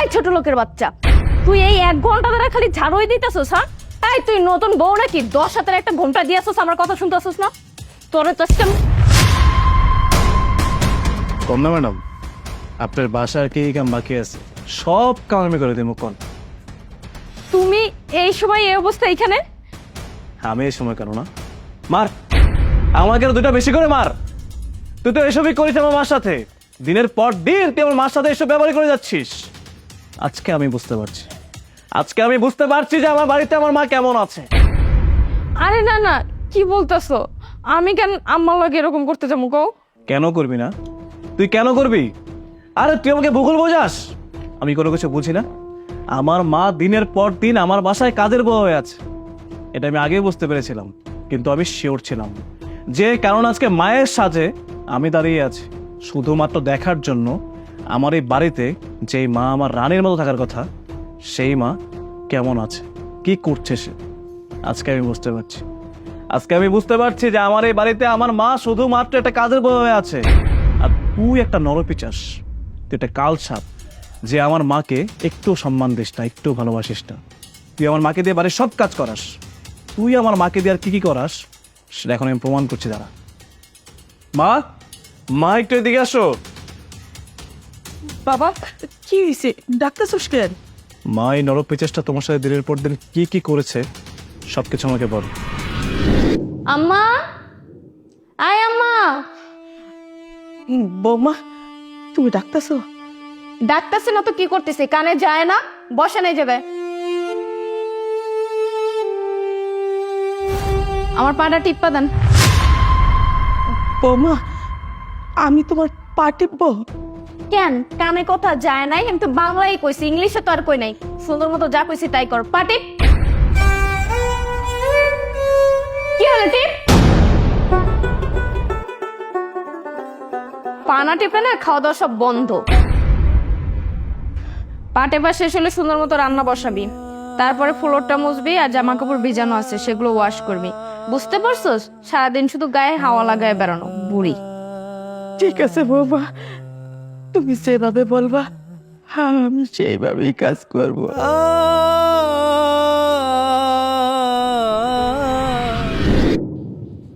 এই ছোট লোকের বাচ্চা। তুই এই এক ঘণ্টা ধরে খালি ঝাড়ুই দিতেছস হ্যাঁ? এই তুই নতুন বউ নাকি? দশ হাতের একটা ঘণ্টা দিয়েছস আমার কথা শুনতে শুনতেছস না? তোর তো কম না ম্যাডাম। আপনার বাসার কি কাম বাকি আছে? সব কাম আমি করে দেবো কোন? তুমি এই সময় এই অবস্থা এখানে আমি এই সময় কেন না? মার! আমাকে দুটা বেশি করে মার! তুই তো এসবই করিস আমার মার সাথে। দিনের পর দিন তুই আমার মার সাথে এসব ব্যবহার করে যাচ্ছিস। আজকে আমি বুঝতে পারছি। আজকে আমি বুঝতে পারছি যে আমার বাড়িতে আমার মা কেমন আছে। আরে না না কি বলতেছো? আমি কেন আম্মার লগে এরকম করতে যাব কও? কেন করবি না? তুই কেন করবি? আরে তুই আমাকে ভূগোল বোঝাস? আমি কোনো কিছু বুঝি না। আমার মা দিনের পর দিন আমার বাসায় কাজের বউ হয়ে আছে। এটা আমি আগেই বুঝতে পেরেছিলাম কিন্তু আমি শিওর ছিলাম। যে কারণ আজকে মায়ের সাজে আমি দাঁড়িয়ে আছি শুধুমাত্র দেখার জন্য আমার এই বাড়িতে যেই মা আমার রানীর মতো থাকার কথা, সেই মা কেমন আছে? কি করছে সে? আজকে আমি বুঝতে পারছি। আজকে আমি বুঝতে পারছি যে আমার এই বাড়িতে আমার মা শুধুমাত্র একটা কাজের বউ হয়ে আছে। আর তুই একটা নরপিচাস তুই একটা কাল সাপ, যে আমার মাকে একটু সম্মান দিস না, একটু ভালোবাসিস না। তুই আমার মাকে দিয়ে বাড়ির সব কাজ করাস। তুই আমার মাকে দিয়ে আর কী কী করাস, সেটা এখন আমি প্রমাণ করছি, দাঁড়া। মা মা, একটু এদিকে আসো। বাবা কি হয়েছে ডাক্তার কেন মা এই নরপিচাসটা তোমার সাথে দিনের পর দিন কি কি করেছে সবকিছু আমাকে বল। আম্মা? আয় আম্মা। বৌমা তুমি ডাক্তারছো ডাকতেছে না তো কি করতেছে কানে যায় না বসে নেই যাবে আমার পাটা টিপ্পা দেন। বৌমা আমি তোমার পা টিপবো? কেন? কানে কথা যায় নাই, আমি তো বাংলাই কইছি, ইংলিশে তো আর কই নাই। সুন্দর মতো যা কইছি তাই কর। পাটি কি হলো, টিপ? পানা টিপে না খাওয়া দাওয়া সব বন্ধ। পাটে বা শেষ হলে সুন্দর মতো রান্না বসাবি। তারপরে ফ্লোরটা মুছবি আর জামা কাপড় ভিজানো আছে, সেগুলো ওয়াশ করবি। বুঝতে পারছস? সারাদিন শুধু গায়ে হাওয়া লাগায় বেড়ানো, বুড়ি। ঠিক আছে, বৌমা। তুমি যেভাবে বলবা হ্যাঁ আমি সেইভাবেই কাজ করব।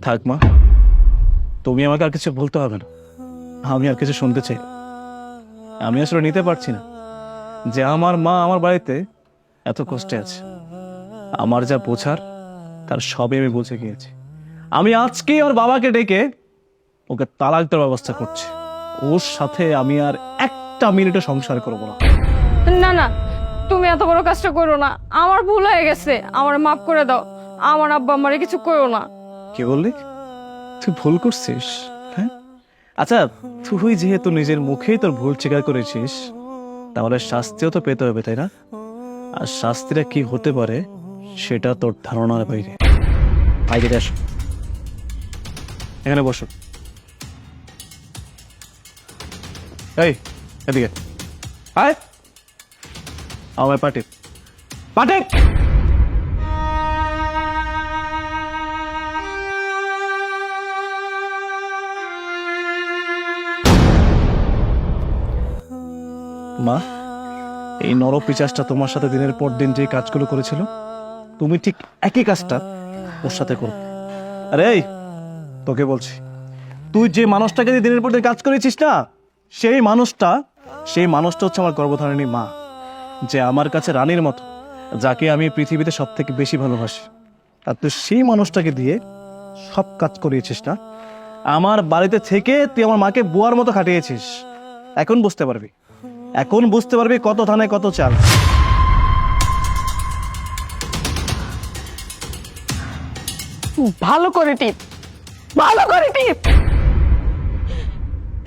থাক মা, তুমি আমাকে আর কিছু বলতে হবে না। আমি আর কিছু শুনতে চাই আমি আসলে নিতে পারছি না যে আমার মা আমার বাড়িতে এত কষ্টে আছে। আমার যা বোঝার, তার সবই আমি বুঝে গিয়েছি। আমি আজকেই আমার বাবাকে ডেকে ওকে তালাক দেওয়ার ব্যবস্থা করছি। ওর সাথে আমি আর একটা মিনিটও সংসার করব না। না না তুমি এত বড় কাজটা করো না। আমার ভুল হয়ে গেছে। আমার মাফ করে দাও। আমার আব্বা আমারে কিছু করো না। কি বললি? তুই ভুল করছিস হ্যাঁ? আচ্ছা তুই যেহেতু নিজের মুখেই তোর ভুল স্বীকার করেছিস তাহলে শাস্তিও তো পেতে হবে তাই না? আর শাস্তিটা কি হতে পারে সেটা তোর ধারণার বাইরে। বাইরে আসো এখানে বসো। এই, এদিকে। আয়। আমার পাটে মা, এই নরপিচাসটা তোমার সাথে দিনের পর দিন যে কাজগুলো করেছিল, তুমি ঠিক একই কাজটা ওর সাথে করো। আরে তোকে বলছি, তুই যে মানুষটাকে দিনের পর দিন কাজ করেছিস না সেই মানুষটা সেই মানুষটা হচ্ছে আমার গর্ভধারিণী মা, যে আমার কাছে রানীর মতো, যাকে আমি পৃথিবীতে সব থেকে বেশি ভালোবাসি। আর তুই সেই মানুষটাকে দিয়ে সব কাজ করিয়েছিস না? আমার বাড়িতে থেকে তুই আমার মাকে বুয়ার মতো খাটিয়েছিস। এখন বুঝতে পারবি। এখন বুঝতে পারবি কত ধানে কত চাল। ভালো করে টিপ। ভালো করে টিপ।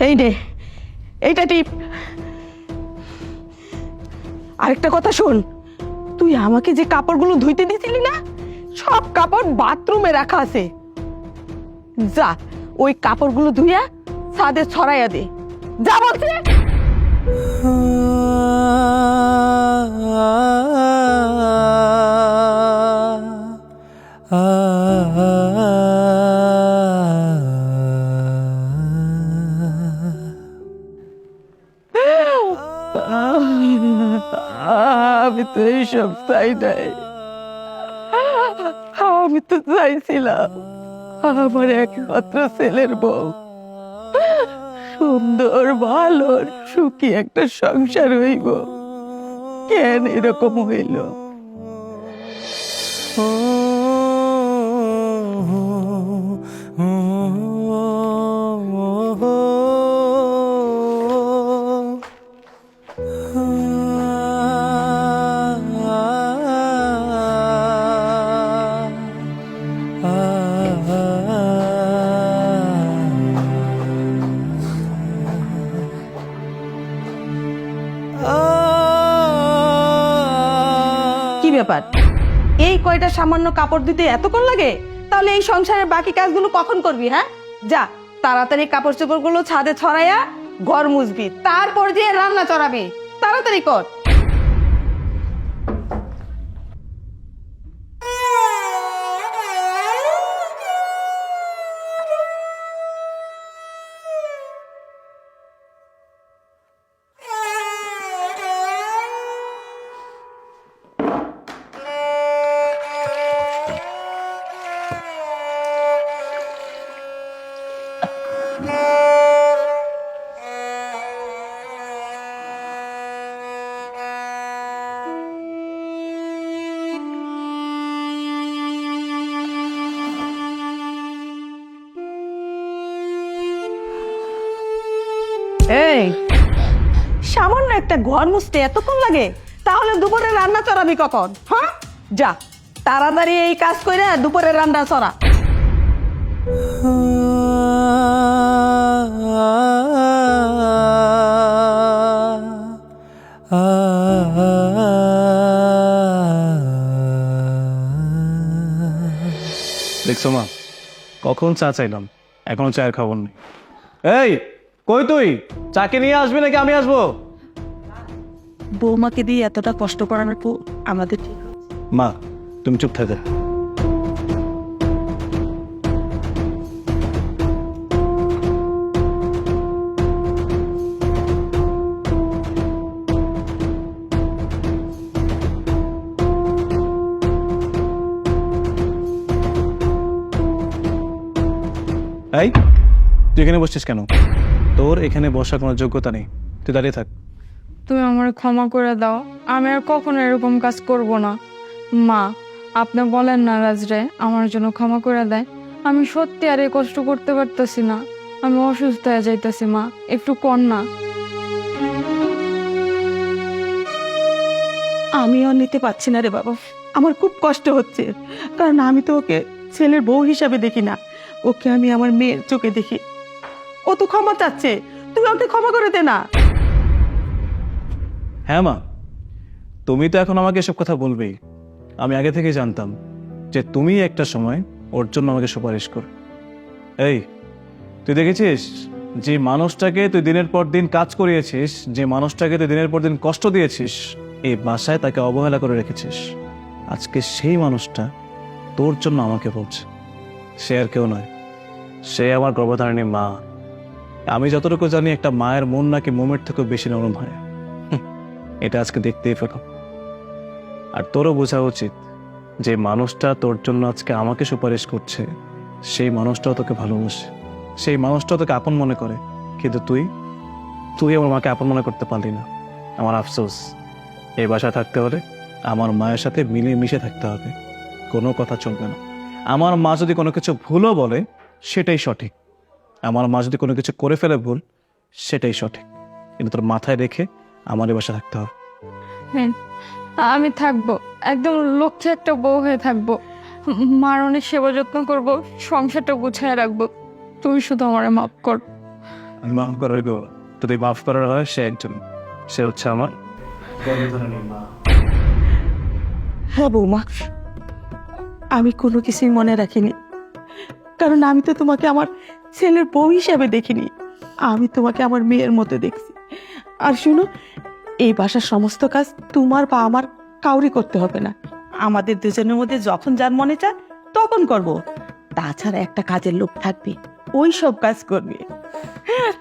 এই নে। এইটা টিপ। আরেকটা কথা শোন, তুই আমাকে যে কাপড়গুলো ধুইতে দিছিলি না, সব কাপড় বাথরুমে রাখা আছে। যা, ওই কাপড়গুলো ধুইয়া ছাদে ছড়াইয়া দে। যা বলছে। আমি তো এইসব চাই নাই। আমি তো চাইছিলাম আমার একমাত্র ছেলের বউ। সুন্দর ভালো সুখী একটা সংসার হইব। কেন এরকম হইল? ব্যাপার? এই কয়টা সামান্য কাপড় দিতে এতক্ষণ লাগে? তাহলে এই সংসারের বাকি কাজগুলো কখন করবি হ্যাঁ? যা, তাড়াতাড়ি কাপড় চোপড়গুলো ছাদে ছড়াইয়া ঘর মুছবি, তারপর দিয়ে রান্না চড়াবি। তাড়াতাড়ি কর। এই, সামান্য একটা ঘর মুছতে এতক্ষণ লাগে, তাহলে দুপুরে রান্না চড়াবি কখন হ্যাঁ? যা, তাড়াতাড়ি এই কাজ করে দুপুরে রান্না চড়া। দেখছ মা, কখন চা চাইলাম, এখনও চায়ের খবর নেই। এই কই তুই? চাকে নিয়ে আসবি নাকি আমি আসব? বৌমাকে দিয়ে এতটা কষ্ট করানোর পর আমাদের ঠিক মা তুমি চুপ থাকো। এই তুই এখানে বসছিস কেন? তোর এখানে বসার কোনো যোগ্যতা নেই। তুই দাঁড়িয়ে থাক। তুমি আমার ক্ষমা করে দাও। আমি আর কখনো এরকম কাজ করব না। মা আপনি বলেন না রাজরে আমার জন্য ক্ষমা করে দেয়। আমি সত্যি আর এই কষ্ট করতে পারতেছি না। আমি অসুস্থ হয়ে যাইতেছি মা। একটু কর না। আমিও নিতে পারছি না রে বাবা। আমার খুব কষ্ট হচ্ছে। কারণ আমি তো ওকে ছেলের বউ হিসাবে দেখি না। ওকে আমি আমার মেয়ের চোখে দেখি। ও তো ক্ষমা চাচ্ছে। তুমি ওকে ক্ষমা করে দে না। হ্যাঁ মা, তুমি তো এখন আমাকে এসব কথা বলবেই। আমি আগে থেকে জানতাম যে তুমি একটা সময় ওর জন্য আমাকে সুপারিশ কর। এই, তুই দেখেছিস যে মানুষটাকে তুই দিনের পর দিন কাজ করিয়েছিস, যে মানুষটাকে তুই দিনের পর দিন কষ্ট দিয়েছিস, এই বাসায় তাকে অবহেলা করে রেখেছিস। আজকে সেই মানুষটা তোর জন্য আমাকে বলছে। সে আর কেউ নয়। সে আমার গর্ভধারিণী মা। আমি যতটুকু জানি, একটা মায়ের মন নাকি মোমের থেকেও বেশি নরম হয়। এটা আজকে দেখতেই পেলাম। আর তোরও বোঝা উচিত যে মানুষটা তোর জন্য আজকে আমাকে সুপারিশ করছে, সেই মানুষটাও তোকে ভালোবাসে। সেই মানুষটাও তোকে আপন মনে করে। কিন্তু তুই? তুই আমার মাকে আপন মনে করতে পারলি না। আমার আফসোস। এই বাসায় থাকতে হলে আমার মায়ের সাথে মিলিয়ে মিশে থাকতে হবে। কোনো কথা চলবে না। আমার মা যদি কোনো কিছু ভুলও বলে, সেটাই সঠিক। আমার মা যদি কোনো কিছু করে ফেলে ভুল সেটাই সঠিক। কিন্তু তোর মাথায় রেখে আমারই বাসা থাকতে হবে। হ্যাঁ আমি থাকব। একদম লক্ষ্যে একটা বউ হয়ে থাকব। মার অনেক সেবা যত্ন করব সংসারটা গুছায় রাখব। তুই শুধু আমারে মাফ কর। আমি মাফ করার গো যদি মাফ করার হয় সে একজন। সে হচ্ছে আমার মা। হ্যাঁ বৌমা আমি কোনো কিছুই মনে রাখিনি। কারণ আমি তো তোমাকে আমার ছেলের বউ হিসাবে দেখিনি। আমি তোমাকে আমার মেয়ের মতো দেখছি। আর শুনো, এই বাসার সমস্ত কাজ তোমার বা আমার কাউরি করতে হবে না। আমাদের দুজনের মধ্যে যখন যার মনে চায়, তখন করব। তাছাড়া একটা কাজের লোক থাকবে, ওই সব কাজ করবে। হ্যাঁ